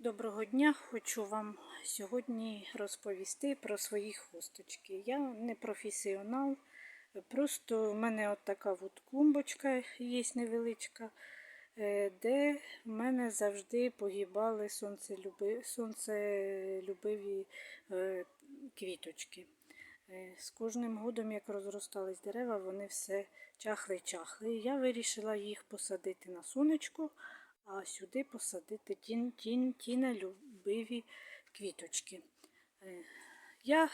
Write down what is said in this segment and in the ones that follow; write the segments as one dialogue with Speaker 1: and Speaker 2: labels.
Speaker 1: Доброго дня! Хочу вам сьогодні розповісти про свої хусточки. Я не професіонал, просто в мене от така от клумбочка є невеличка, е, де в мене завжди погибали сонцелюби... сонцелюбиві е, квіточки. Е, З кожним годом, як розростались дерева, вони все чахли-чахли. Я вирішила їх посадити на сонечко, а сюди посадити тін, тін, тінелюбиві квіточки. Е, Я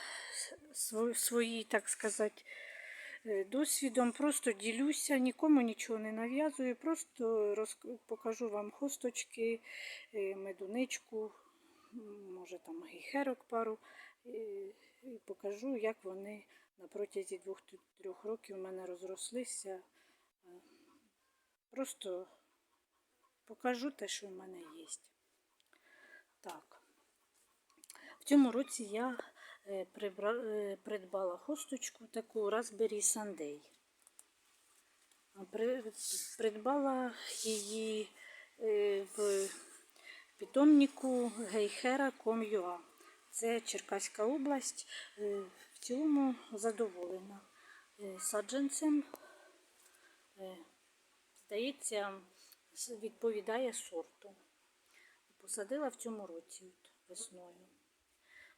Speaker 1: сво- свої, так сказати, е, досвідом просто ділюся, нікому нічого не нав'язую, просто роз... покажу вам хосточки, е, медуничку, може там гейхерок пару. І покажу, як вони на протязі двох-трьох років в мене розрослися. Просто покажу те, що в мене є. Так. В цьому році я е, е, придбала хусточку таку Raspberry Sunday. Придбала її е, в питомнику Гейхера.com.ua. Це Черкаська область. В цілому задоволена саджанцем. Здається, відповідає сорту. Посадила в цьому році от, весною.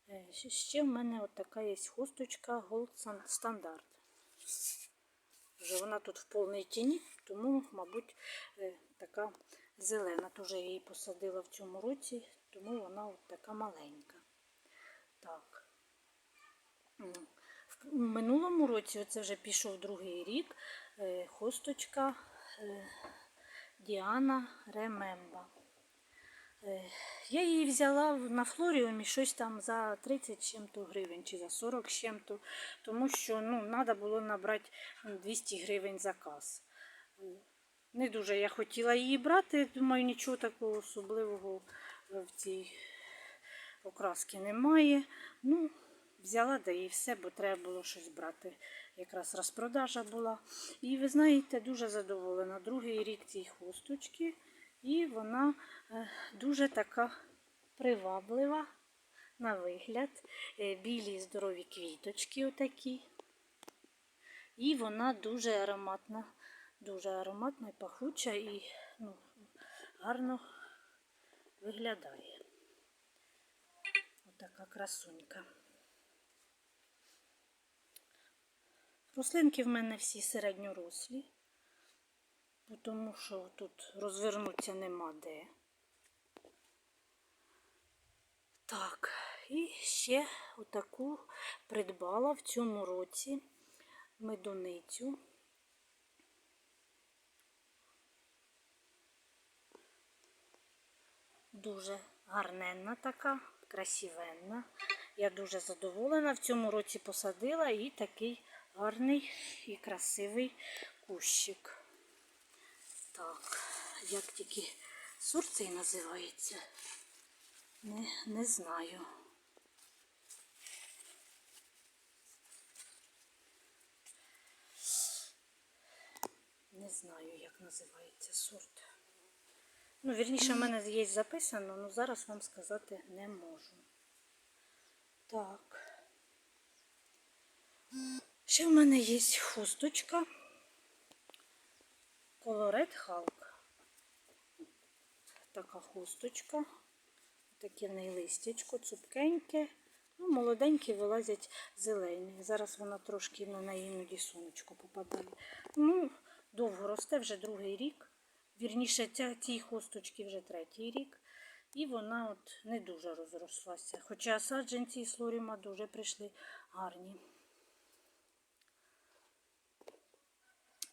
Speaker 1: Е, Ще в мене от така є хусточка Gold Standard. Вже вона тут в повній тіні, тому, мабуть, е, така зелена. Теж я її посадила в цьому році, тому вона от така маленька. Так. В минулому році, оце вже пішов другий рік, е, хусточка Діана Ремемба. Е, Я її взяла на флоріумі щось там за 30 з чим-то гривень чи за 40 з чим-то, тому що ну, треба було набрати 200 гривень заказ. Не дуже я хотіла її брати, думаю, нічого такого особливого в цій окраски немає. Ну, взяла да і все, бо треба було щось брати. Якраз розпродажа була. І ви знаєте, дуже задоволена. Другий рік цій хусточки. І вона е, дуже така приваблива на вигляд. Е, Білі здорові квіточки отакі. І вона дуже ароматна, дуже ароматна і пахуча і ну, гарно виглядає. Отака красунька. Рослинки в мене всі середньорослі, тому що тут розвернутися нема де. Так, і ще отаку придбала в цьому році медуницю. Дуже гарненна така, красивенна. Я дуже задоволена. В цьому році посадила і такий гарний і красивий кущик. Так, як тільки сорт цей називається, не, не знаю. Не знаю, як називається сорт. Ну, вірніше, в мене є записано, але зараз вам сказати не можу. Так. Ще в мене є хусточка. Colorette Hulk. Така хусточка. Таке в неї цупкеньке. Ну, молоденькі вилазять зелені. Зараз вона трошки на іноді сонечко попадає. Ну, довго росте вже другий рік. Вірніше, ця, цій хусточці вже третій рік. І вона от не дуже розрослася. Хоча саджанці з лоріма дуже прийшли гарні.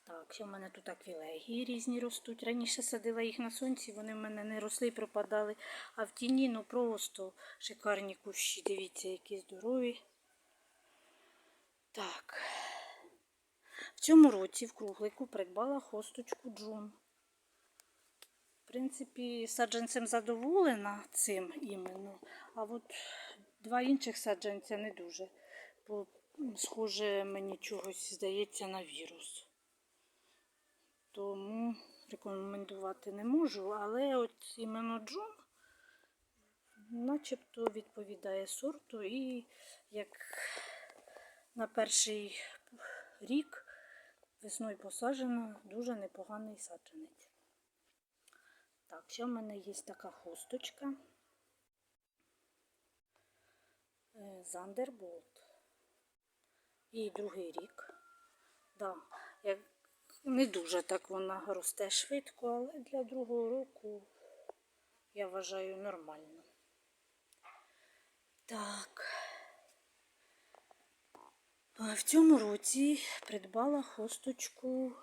Speaker 1: Так, ще в мене тут аквілегії різні ростуть. Раніше садила їх на сонці, вони в мене не росли і пропадали. А в тіні ну просто шикарні кущі. Дивіться, які здорові. Так. В цьому році в круглику придбала хосточку Джун. В принципі, саджанцем задоволена цим іменно. А от два інших саджанця не дуже. Бо схоже, мені чогось здається на вірус. Тому рекомендувати не можу, але от іменно Джун начебто відповідає сорту і як на перший рік весною посаджено дуже непоганий саджанець. Так, ще в мене є така хусточка. Е, Зандерболт. І другий рік. Да, не дуже так вона росте швидко, але для другого року я вважаю нормально. Так. В цьому році придбала хосточку.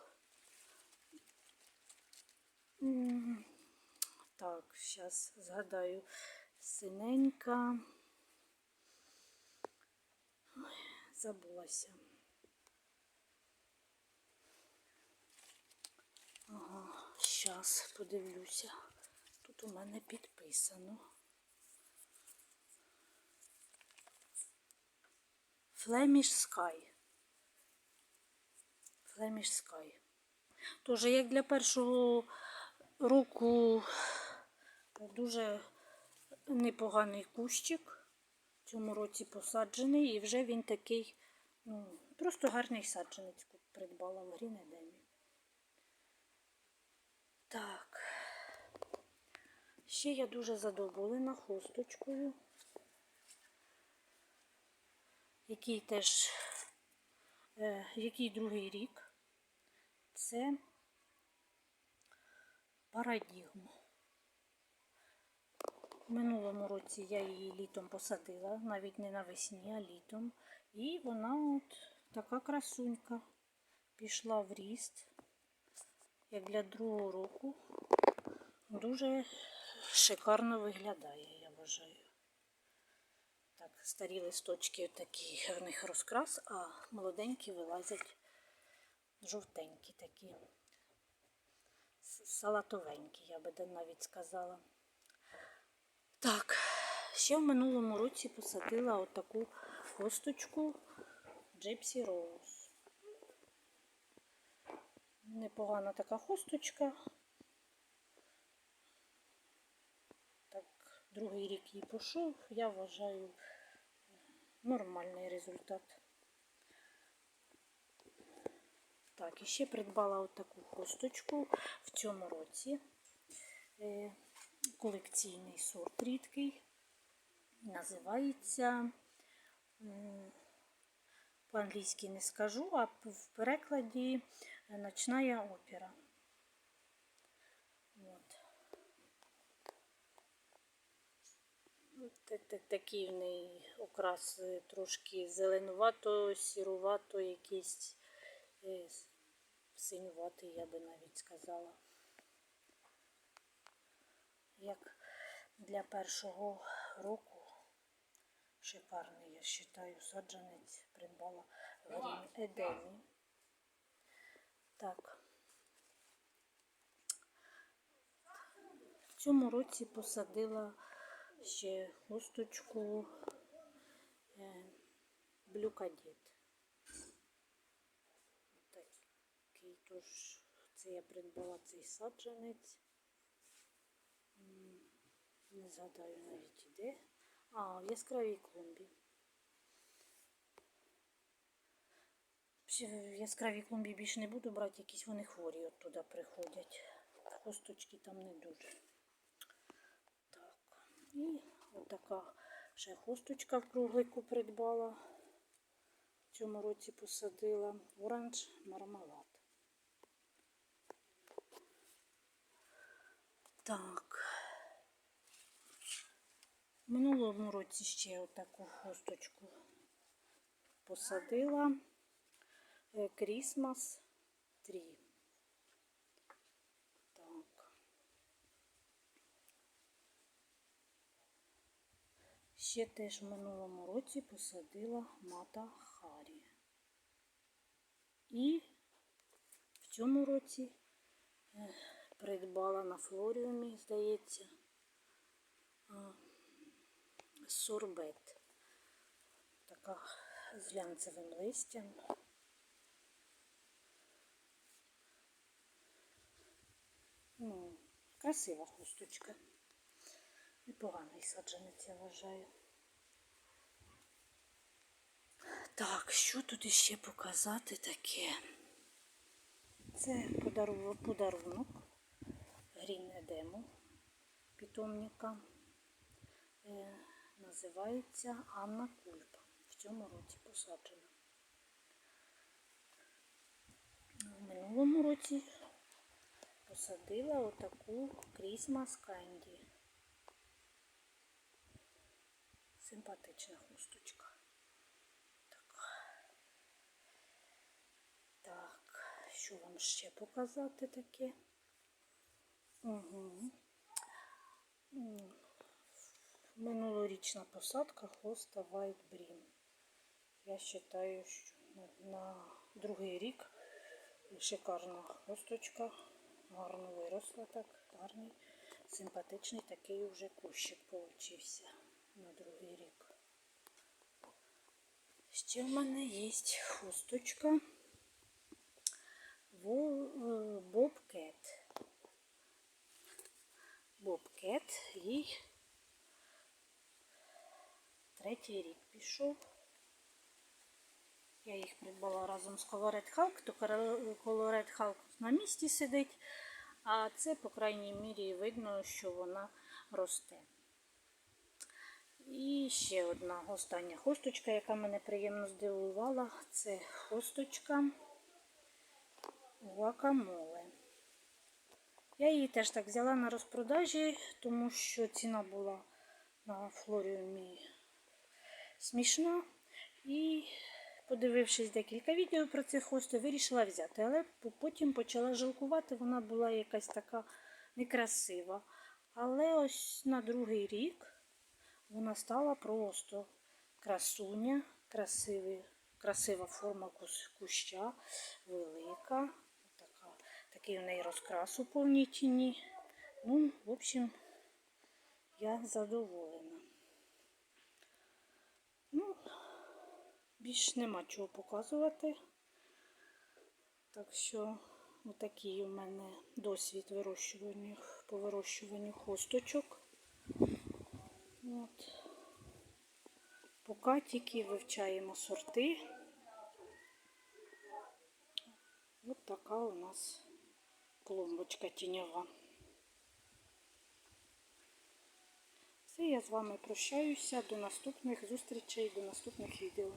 Speaker 1: Так, зараз згадаю, синенька. Забулася. Зараз подивлюся. Тут у мене підписано. Flemish Sky. Flemish Sky. Тоже як для першого року дуже непоганий кущик. Цьому році посаджений і вже він такий, ну, просто гарний саджанець придбала в Green Edemі. Так. Ще я дуже задоволена хосточкою, який теж, е, який другий рік. Це парадігма. В минулому році я її літом посадила, навіть не навесні, а літом. І вона от така красунька пішла в ріст, як для другого року. Дуже шикарно виглядає, я вважаю. Так, старі листочки такі в них розкрас, а молоденькі вилазять жовтенькі такі. Салатовенькі, я би навіть сказала. Так, ще в минулому році посадила отаку косточку Gypsy Rose. Непогана така хосточка. Так, другий рік їй пішов, я вважаю нормальний результат. Так, і ще придбала отаку хосточку в цьому році. Е, колекційний сорт рідкий. Називається, по-англійськи не скажу, а в перекладі Ночная опера. Такий в неї окрас е, трошки зеленувато, сірувато, якийсь е, синюватий, я би навіть сказала. Як для першого року шикарний, я вважаю, саджанець придбала в Грін Едемі. Так. В цьому році посадила ще хусточку е, блюкадіт. Такий тож, це я придбала цей саджанець. Не згадаю навіть де. А, в яскравій клумбі. В яскравій клумбі більше не буду брати, якісь вони хворі от туди приходять. Хосточки там не дуже. І отака ще хосточка в круглику придбала. В цьому році посадила оранж мармелад. Так. В минулому році ще отаку хосточку посадила. Крісмас 3. Так. Ще теж в минулому році посадила мата Харі. І в цьому році е, придбала на флоріумі, здається, сорбет. Така з глянцевим листям. Ну, красива хусточка. непоганий саджанець, я вважаю. Так, що тут іще показати таке? Це подарунок Грін Едему питомника. Е, називається Анна Кульпа. В цьому році посаджена. В минулому році посадила отаку Крісмас Кенді. Симпатична хусточка. Так. Так, що вам ще показати таке? Угу. Минулорічна посадка хоста White Brim. Я вважаю, що на- другий рік шикарна хосточка. Гарно виросла так, гарний, симпатичний такий вже кущик получився на другий рік. Ще в мене є хусточка Бобкет. Бобкет, їй третій рік пішов. Я їх придбала разом з Colored Hulk, то Colored Hulk на місці сидить, а це, по крайній мірі, видно, що вона росте. І ще одна остання хосточка, яка мене приємно здивувала, це хосточка гуакамоле. Я її теж так взяла на розпродажі, тому що ціна була на флоріумі смішна. І, подивившись декілька відео про ці хости, вирішила взяти. Але потім почала жалкувати, вона була якась така некрасива. Але ось на другий рік вона стала просто красуня, красивий, красива форма куща, велика. Такий у неї розкрас у повній тіні. Ну, в общем, я задоволена. Ну, більш нема чого показувати. Так що отакий у мене досвід вирощування по вирощуванню хосточок. От. Поки тільки вивчаємо сорти. От така у нас клумбочка тіньова. Все, я з вами прощаюся. До наступних зустрічей, до наступних відео.